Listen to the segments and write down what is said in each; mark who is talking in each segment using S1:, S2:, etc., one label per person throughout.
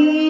S1: Amen.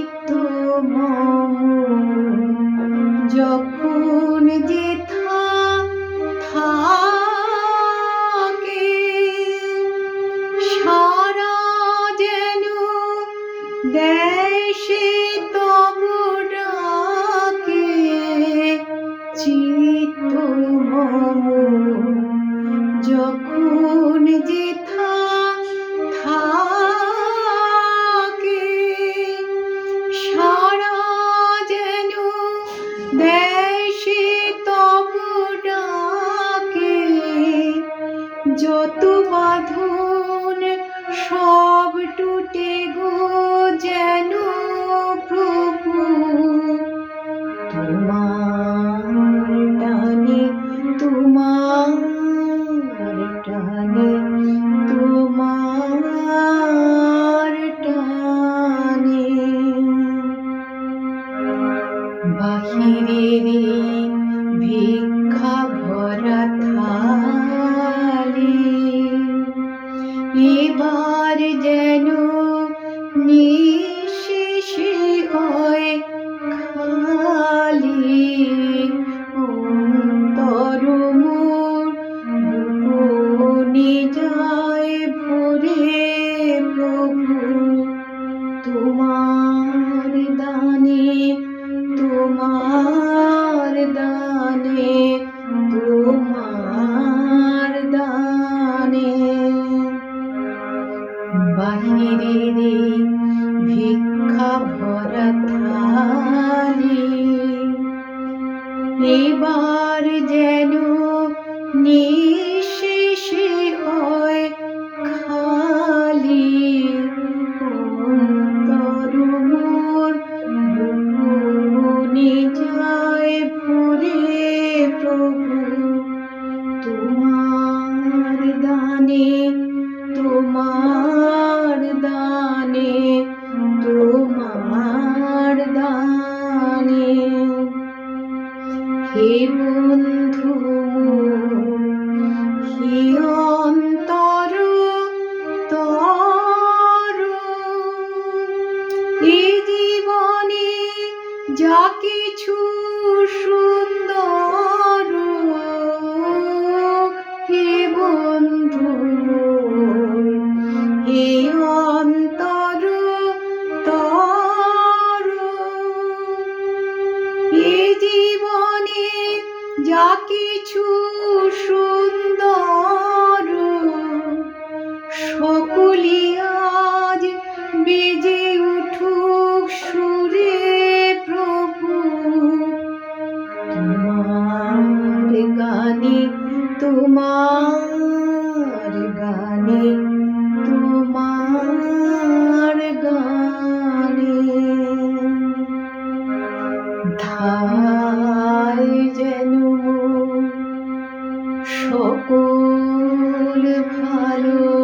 S1: বাহিরের ভিক্ষা ভরা থালি। এবার যেন নিঃশেষে হয় খালি। অন্তর যায় ভরে প্রভু। তোমার তোমার দানে তোমার দানে তোমার দানে হে বন্ধু হে অন্তর তর এই জীবনে যা কিছু সুন্দর যা কিছু সুন্দর সকলি আজ বেজে উঠুক সুরে প্রভু। তোমার গানে তোমার সকল ভালো